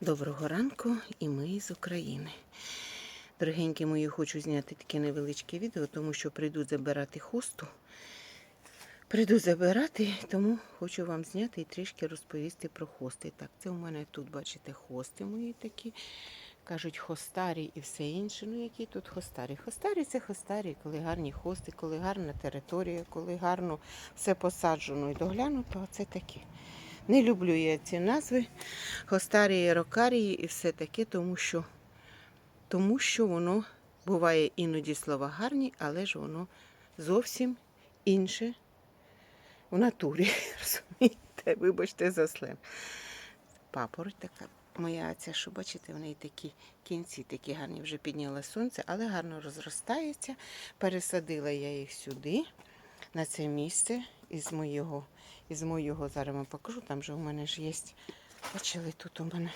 Доброго ранку і ми з України. Дорогенькі мої, хочу зняти таке невеличке відео, тому що прийду забирати хосту. Прийду забирати, тому хочу вам зняти і трішки розповісти про хости. Так, це у мене тут, бачите, хости мої такі. Кажуть, хостарі і все інше. Ну, які тут хостарі? Хостарі це хостарі, коли гарні хости, коли гарна територія, коли гарно все посаджено і доглянуто, а це таке. Не люблю я ці назви хостарії, рокарії і все таке, тому що, тому що воно буває іноді слова гарні, але ж воно зовсім інше в натурі. Розумієте? Вибачте за сленг. Папороть така моя ця, що бачите, в неї такі кінці, такі гарні, вже підняло сонце, але гарно розростається. Пересадила я їх сюди, на це місце із моєго, із моєго зараз вам покажу. Там же у мене ж є. Бачили, тут у мене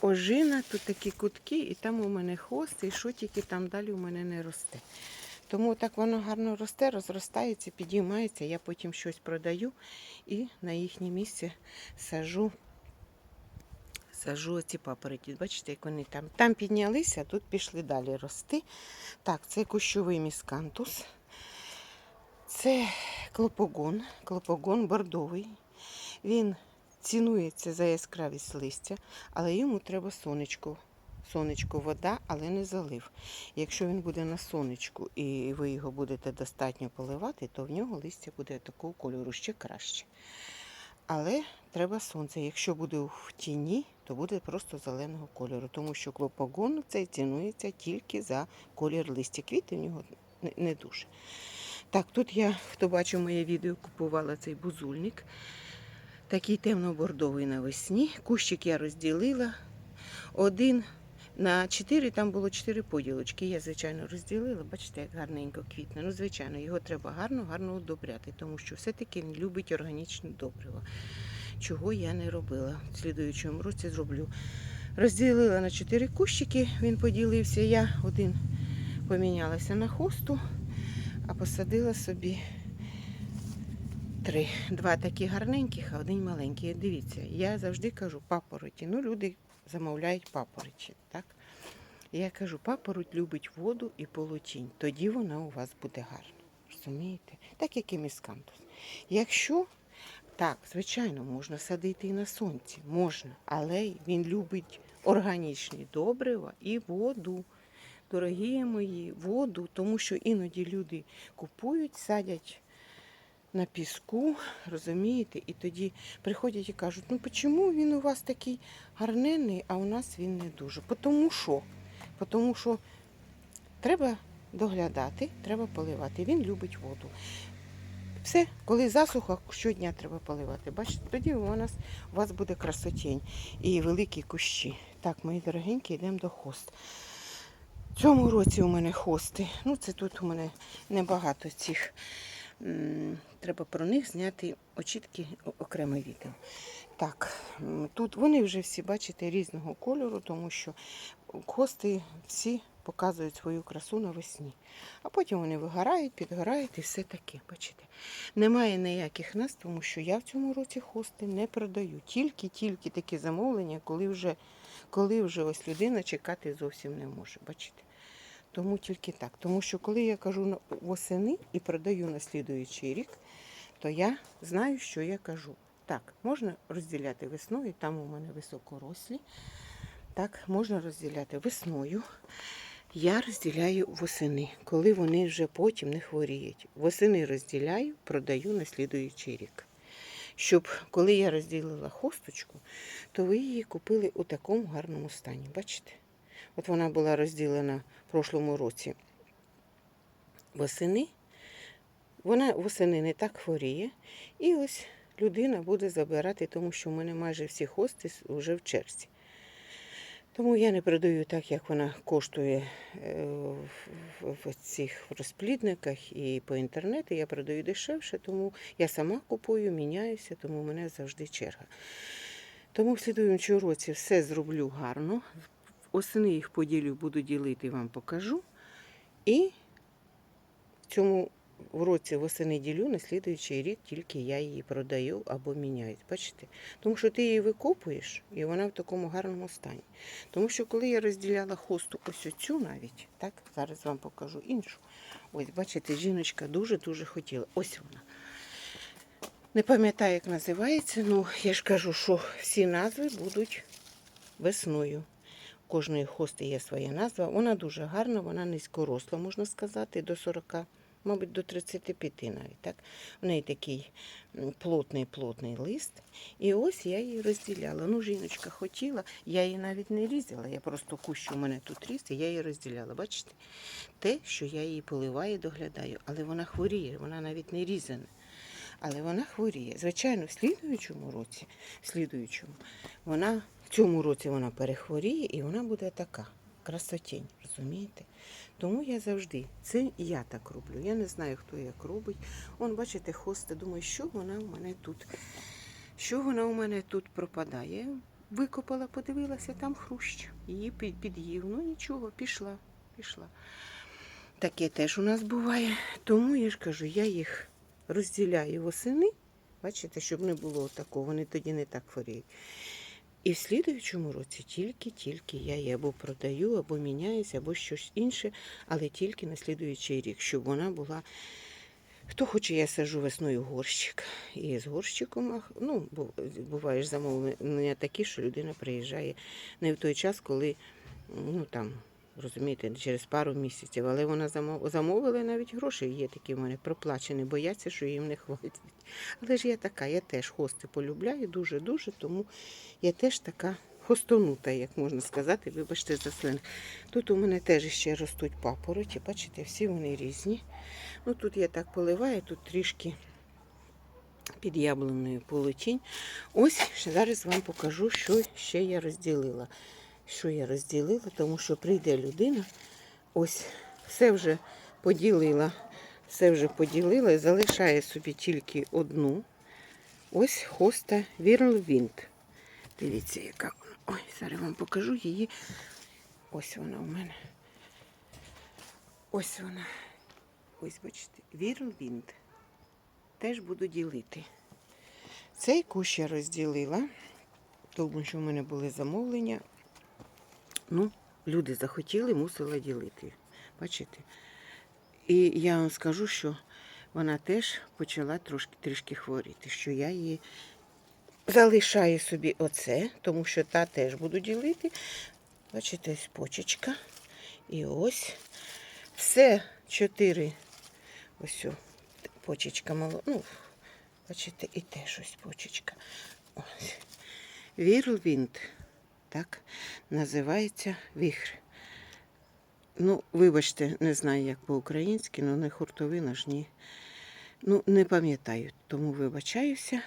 ожина, тут такі кутки, і там у мене хвост, і що тільки там далі у мене не росте. Тому так воно гарно росте, розростається, підіймається. Я потім щось продаю і на їхнє місце сажу. Сажу ці папороті. Бачите, як вони там. Там піднялися, тут пішли далі рости. Так, це кущовий міскантус. Це клопогон, клопогон бордовий. Він цінується за яскравість листя, але йому треба сонечко. Сонечко, вода, але не залив. Якщо він буде на сонечку і ви його будете достатньо поливати, то в нього листя буде такого кольору ще краще. Але треба сонце. Якщо буде в тіні, то буде просто зеленого кольору, тому що клопогон цей цінується тільки за колір листя. Квіти в нього не- дуже. Так, тут я, хто бачив моє відео, купувала цей бузульник. Такий темно-бордовий навесні. Кущик я розділила. Один на чотири, там було чотири поділочки. Я, звичайно, розділила. Бачите, як гарненько квітне. Ну, звичайно, його треба гарно, гарно удобряти, тому що все-таки він любить органічне добриво. Чого я не робила. В слідуючому році зроблю. Розділила на чотири кущики, він поділився. Я один помінялася на хосту, а посадила собі три. Два такі гарненьких, а один маленький. Дивіться, я завжди кажу папороті. Ну, люди замовляють папороті, так? Я кажу, папороть любить воду і полутінь. Тоді вона у вас буде гарна. Розумієте? Так як і міскантус. Якщо так, звичайно, можна садити і на сонці, можна, але він любить органічні добрива і воду. Дорогі мої, воду, тому що іноді люди купують, садять на піску, розумієте, і тоді приходять і кажуть, ну чому він у вас такий гарненний, а у нас він не дуже. Тому що, тому що треба доглядати, треба поливати. Він любить воду. Все, коли засуха, щодня треба поливати. Бачите, тоді у нас у вас буде красотень і великі кущі. Так, мої дорогенькі, йдемо до хост. Цьому році у мене хости. Ну, це тут у мене небагато цих. Треба про них зняти очітки окреме відео. Так, тут вони вже всі, бачите, різного кольору, тому що хости всі показують свою красу навесні. А потім вони вигорають, підгорають і все таке. Бачите. Немає ніяких нас, тому що я в цьому році хости не продаю. Тільки-тільки такі замовлення, коли вже, коли вже ось людина чекати зовсім не може. Бачите. Тому тільки так. Тому що коли я кажу восени і продаю на слідуючий рік, то я знаю, що я кажу. Так, можна розділяти весною, там у мене високорослі. Так, можна розділяти весною. Я розділяю восени, коли вони вже потім не хворіють. Восени розділяю, продаю на слідуючий рік. Щоб коли я розділила хосточку, то ви її купили у такому гарному стані. Бачите? От вона була розділена в прошлому році восени. Вона восени не так хворіє. І ось людина буде забирати, тому що в мене майже всі хости вже в черзі. Тому я не продаю так, як вона коштує е, в, цих розплідниках і по інтернету. Я продаю дешевше, тому я сама купую, міняюся, тому в мене завжди черга. Тому в слідуючому році все зроблю гарно. Осени їх поділю, буду ділити, вам покажу. І в цьому році восени ділю, на слідуючий рік тільки я її продаю або міняю. Бачите? Тому що ти її викопуєш, і вона в такому гарному стані. Тому що коли я розділяла хосту ось оцю навіть, так, зараз вам покажу іншу. Ось, бачите, жіночка дуже-дуже хотіла. Ось вона. Не пам'ятаю, як називається, ну я ж кажу, що всі назви будуть весною. Кожної хости є своя назва. Вона дуже гарна, вона низькоросла, можна сказати, до 40, мабуть, до 35 навіть. Так? В неї такий плотний плотний лист. І ось я її розділяла. Ну, жіночка хотіла, я її навіть не різала, я просто кущу у мене тут ріс, і я її розділяла. Бачите? Те, що я її поливаю, доглядаю, але вона хворіє, вона навіть не різана. Але вона хворіє. Звичайно, в слідуючому році, в слідуючому, вона цьому році вона перехворіє і вона буде така красотінь, розумієте? Тому я завжди, це я так роблю. Я не знаю, хто як робить. Он, бачите, хости, думаю, що вона у мене тут, що вона у мене тут пропадає. Викопала, подивилася, там хрущ. Її під'їв. Ну нічого, пішла, пішла. Таке теж у нас буває. Тому я ж кажу, я їх розділяю восени, бачите, щоб не було такого, вони тоді не так хворіють. І в слідуючому році тільки-тільки я її або продаю, або міняюся, або щось інше, але тільки на слідуючий рік, щоб вона була. Хто хоче, я сажу весною горщик. І з горщиком, ну, бу- буває ж замовлення такі, що людина приїжджає не в той час, коли, ну там, розумієте, через пару місяців. Але вона замов- замовила навіть гроші є такі в мене проплачені, бояться, що їм не хватить. Але ж я така, я теж хости полюбляю дуже-дуже, тому я теж така хостонута, як можна сказати, вибачте за сленг. Тут у мене теж ще ростуть папороті, бачите, всі вони різні. Ну тут я так поливаю, тут трішки під яблуною полотінь. Ось зараз вам покажу, що ще я розділила. Що я розділила, тому що прийде людина, ось все вже поділила, все вже поділила і залишає собі тільки одну. Ось хоста Вірлвінт. Дивіться, яка вона. Ой, зараз вам покажу її. Ось вона у мене. Ось вона. Ось, бачите, Вірлвінт. Теж буду ділити. Цей кущ я розділила, тому що в мене були замовлення. Ну, люди захотіли, мусила ділити. Бачите? І я вам скажу, що вона теж почала трошки трішки хворіти, що я її залишаю собі оце, тому що та теж буду ділити. Бачите, ось почечка. І ось все чотири. Ось о, почечка мало. Ну, бачите, і теж ось почечка. Ось. Вірлвінт. Так, називається віхр. Ну, вибачте, не знаю, як по-українськи, але не хуртовина ж ні. Ну, не пам'ятаю, тому вибачаюся.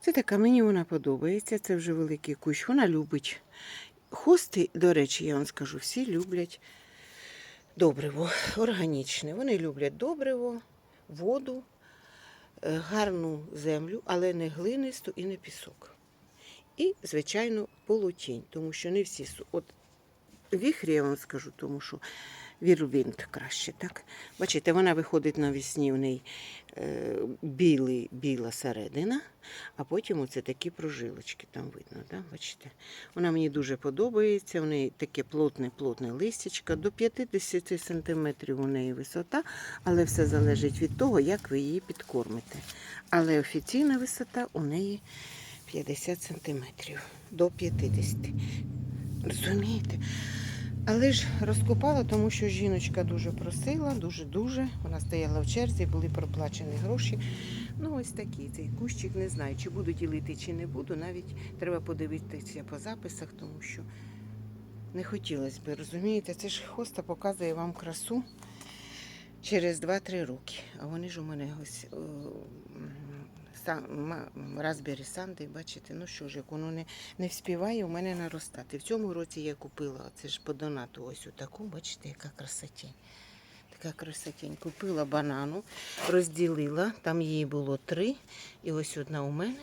Це така, мені вона подобається, це вже великий кущ. Вона любить. Хости, до речі, я вам скажу, всі люблять добриво, органічне. Вони люблять добриво, воду, е, гарну землю, але не глинисту і не пісок. І, звичайно, полутінь, тому що не всі. От віхрі я вам скажу, тому що вірвінт краще, так? Бачите, вона виходить навесні, в неї е, білий, біла середина, а потім оце такі прожилочки там видно, да? бачите? Вона мені дуже подобається, в неї таке плотне, плотне листячко, до 50 см у неї висота, але все залежить від того, як ви її підкормите. Але офіційна висота у неї 50 сантиметрів до 50. Розумієте? Але ж розкопала, тому що жіночка дуже просила, дуже-дуже. Вона стояла в черзі, були проплачені гроші. Ну, ось такий цей кущик, не знаю, чи буду ділити, чи не буду. Навіть треба подивитися по записах, тому що не хотілося б, розумієте, це ж хоста показує вам красу через 2-3 роки. А вони ж у мене ось Raspberry Sunday, бачите, ну що ж, як воно не, не вспіває у мене наростати. В цьому році я купила, це ж по донату ось таку, бачите, яка красотень. Така красотень. Купила банану, розділила, там її було три, і ось одна у мене.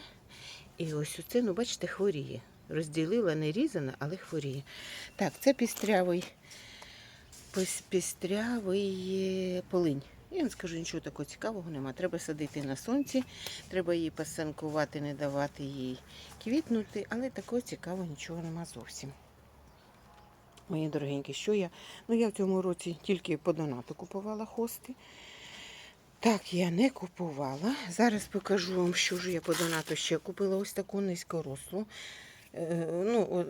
І ось оце, ну бачите, хворіє. Розділила, не різана, але хворіє. Так, це пістрявий, пістрявий е, полинь. Я не скажу нічого такого цікавого нема. Треба садити на сонці, треба її пасанкувати, не давати їй квітнути, але такого цікавого нічого нема зовсім. Мої дорогенькі, що я? Ну я в цьому році тільки по донату купувала хости. Так, я не купувала. Зараз покажу вам, що ж я по донату ще купила ось таку низькорослу. Е, Ну, о,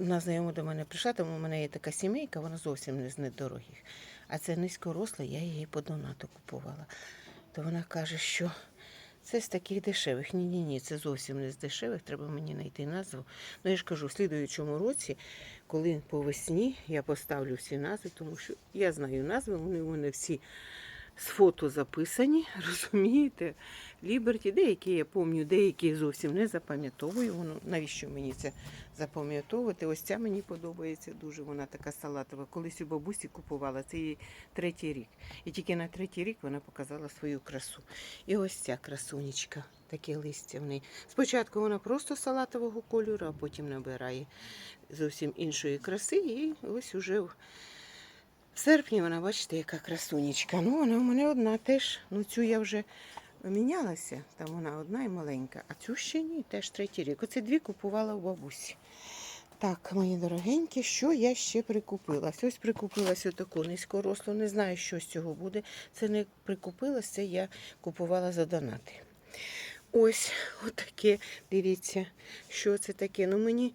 одна знайома до мене прийшла, тому у мене є така сімейка, вона зовсім не з недорогих. А це низькоросла, я її по донату купувала. То вона каже, що це з таких дешевих. Ні, ні, ні, це зовсім не з дешевих, треба мені знайти назву. Ну я ж кажу, в слідуючому році, коли по весні я поставлю всі назви, тому що я знаю назви, вони у всі з фото записані, розумієте? Ліберті, деякі я пам'ятаю, деякі зовсім не запам'ятовую. Воно навіщо мені це запам'ятовувати? Ось ця мені подобається дуже. Вона така салатова. Колись у бабусі купувала, це її третій рік. І тільки на третій рік вона показала свою красу. І ось ця красунечка, таке листя в неї. Спочатку вона просто салатового кольору, а потім набирає зовсім іншої краси. І ось уже в серпні вона, бачите, яка красунечка. Ну, вона у мене одна теж. Ну, цю я вже мінялася, там вона одна і маленька, а цю ще ні, теж третій рік. Оце дві купувала у бабусі. Так, мої дорогенькі, що я ще прикупила? Ось прикупилася таку низькорослу, не знаю, що з цього буде. Це не прикупилась, це я купувала за донати. Ось отаке, дивіться, що це таке. Ну мені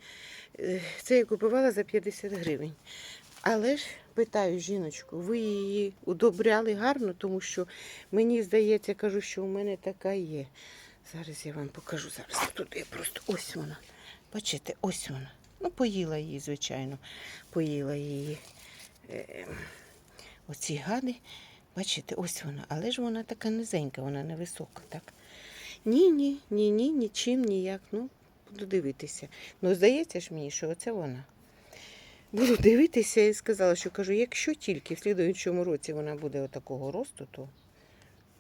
е, це я купувала за 50 гривень. Але ж питаю жіночку, ви її удобряли гарно, тому що мені здається, кажу, що у мене така є. Зараз я вам покажу. Зараз тут я просто ось вона. Бачите, ось вона. Ну, поїла її, звичайно. Поїла її е, оці гади. Бачите, ось вона. Але ж вона така низенька, вона невисока, так? Ні, ні, ні, ні, нічим, ніяк. Ну, буду дивитися. Ну, здається ж мені, що оце вона. Буду дивитися і сказала, що кажу, якщо тільки в слідуючому році вона буде отакого росту, то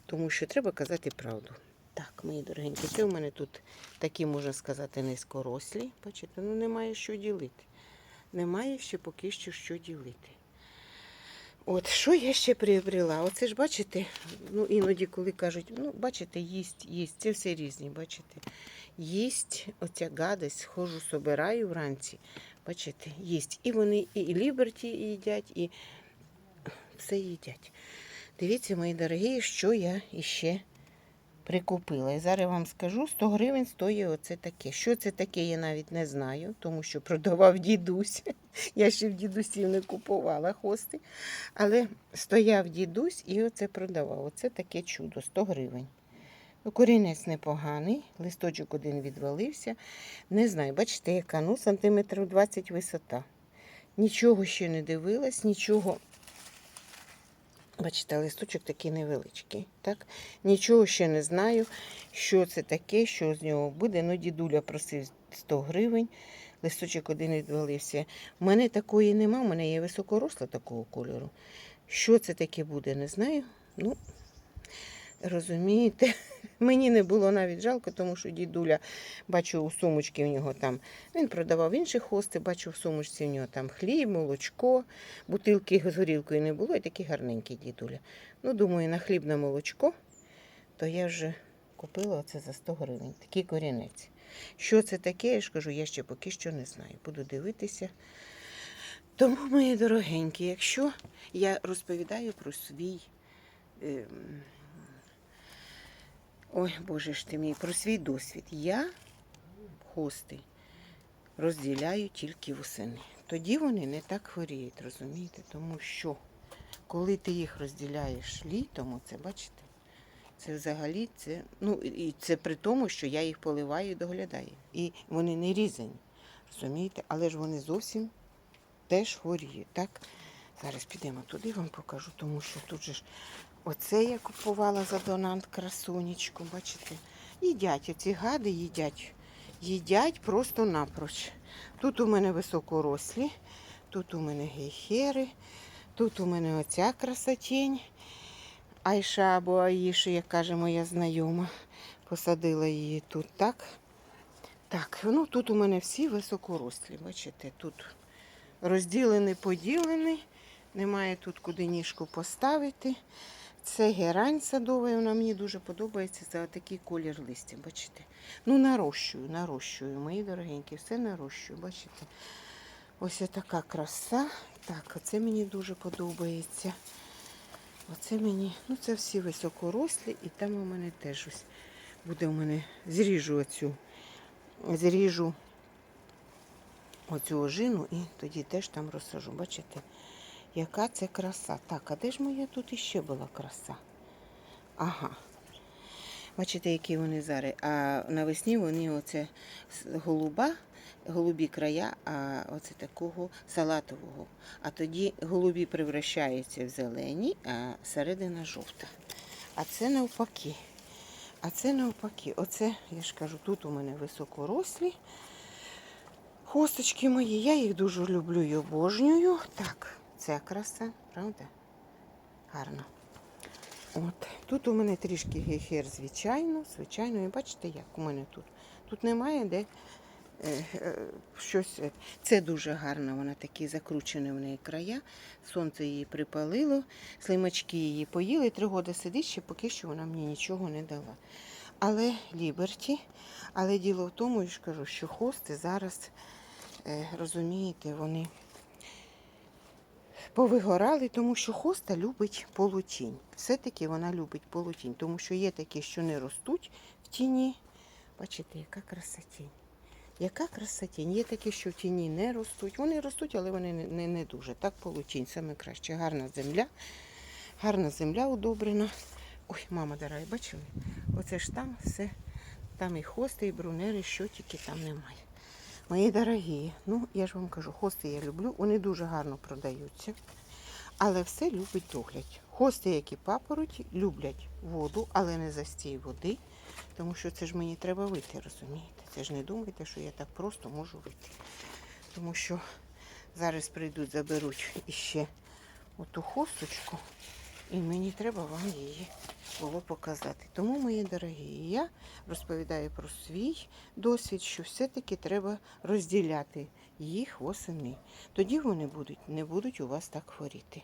тому що треба казати правду. Так, мої дорогенькі, це у мене тут такі, можна сказати, низькорослі. Бачите, ну немає що ділити. Немає ще поки що що ділити. От, що я ще приобрела? Оце ж бачите, ну іноді, коли кажуть, ну, бачите, їсть, їсть, це все різні, бачите. Їсть оця гадость, схожу, собираю вранці. Бачите, їсть. І вони і ліберті їдять, і все їдять. Дивіться, мої дорогі, що я іще прикупила. І зараз вам скажу, 100 гривень стоїть оце таке. Що це таке, я навіть не знаю, тому що продавав дідусь. Я ще в дідусів не купувала хости. Але стояв дідусь і оце продавав. Оце таке чудо, 100 гривень. Ну, Корінець непоганий, листочок один відвалився. Не знаю, бачите, яка ну, сантиметрів 20 висота. Нічого ще не дивилась, нічого. Бачите, листочок такий невеличкий. Так? Нічого ще не знаю, що це таке, що з нього буде. Ну, дідуля просив 100 гривень. Листочок один відвалився. У мене такої нема, у мене є високоросла такого кольору. Що це таке буде, не знаю. Ну, розумієте, мені не було навіть жалко, тому що дідуля, бачу, у сумочці в нього там, він продавав інші хости, бачу, в сумочці в нього там хліб, молочко, бутилки з горілкою не було, і такий гарненький дідуля. Ну, думаю, на хліб на молочко, то я вже купила це за 100 гривень, такий корінець. Що це таке, я ж кажу, я ще поки що не знаю. Буду дивитися. Тому, мої дорогенькі, якщо я розповідаю про свій. ем, Ой, Боже ж ти мій, про свій досвід. Я хости розділяю тільки восени. Тоді вони не так хворіють, розумієте? Тому що коли ти їх розділяєш літом, це бачите, це взагалі це, ну і це при тому, що я їх поливаю і доглядаю. І вони не різані, розумієте, але ж вони зовсім теж хворіють. Так? Зараз підемо туди, вам покажу, тому що тут же ж Оце я купувала за донант красунечку, бачите? Їдять оці гади, їдять. Їдять просто напроч. Тут у мене високорослі, тут у мене гейхери, тут у мене оця красотень. Айша або Аїша, як каже моя знайома. Посадила її тут, так? Так, ну тут у мене всі високорослі, бачите, тут розділений, поділений. Немає тут куди ніжку поставити. Це герань садова, і вона мені дуже подобається за такий колір листя. Бачите? Ну, нарощую, нарощую, мої дорогенькі, все нарощую, бачите? Ось така краса. Так, оце мені дуже подобається. Оце мені, ну це всі високорослі, і там у мене теж ось буде у мене зріжу оцю, зріжу оцю ожину і тоді теж там розсажу. Бачите, яка це краса. Так, а де ж моя тут іще була краса? Ага. Бачите, які вони зараз. А навесні вони оце голуба, голубі края, а оце такого салатового. А тоді голубі превращаються в зелені, а середина жовта. А це навпаки. А це навпаки. Оце, я ж кажу, тут у мене високорослі. Хосточки мої, я їх дуже люблю і обожнюю. Так, це краса, правда? Гарно. От. Тут у мене трішки гехер, звичайно, звичайно. І бачите, як у мене тут. Тут немає де е, е, щось. е, Це дуже гарно, вона такі закручені в неї края. Сонце її припалило, слимачки її поїли. Три роки сидить, ще поки що вона мені нічого не дала. Але Ліберті, але діло в тому, я ж кажу, що хости зараз, е, розумієте, вони повигорали, тому що хоста любить полутінь. Все-таки вона любить полутінь, тому що є такі, що не ростуть в тіні. Бачите, яка краса тінь. Яка краса тінь. Є такі, що в тіні не ростуть. Вони ростуть, але вони не, не, не дуже. Так полутінь, саме краще. Гарна земля. Гарна земля удобрена. Ой, мама дорога, бачили? Оце ж там все. Там і хости, і брунери, що тільки там немає. Мої дорогі, ну я ж вам кажу, хости я люблю, вони дуже гарно продаються. Але все любить догляд. Хости, як і папороті, люблять воду, але не застій води, тому що це ж мені треба вийти, розумієте? Це ж не думайте, що я так просто можу вийти. Тому що зараз прийдуть, заберуть іще оту хосточку, і мені треба вам її було показати. Тому, мої дорогі, я розповідаю про свій досвід, що все-таки треба розділяти їх восени. Тоді вони будуть, не будуть у вас так хворіти.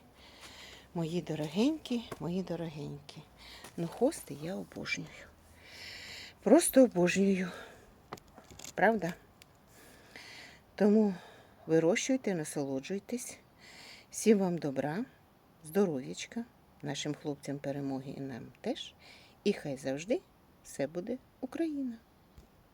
Мої дорогенькі, мої дорогенькі. Ну, хости я обожнюю. Просто обожнюю. Правда? Тому вирощуйте, насолоджуйтесь. Всім вам добра, здоров'ячка, нашим хлопцям перемоги і нам теж. І хай завжди все буде Україна.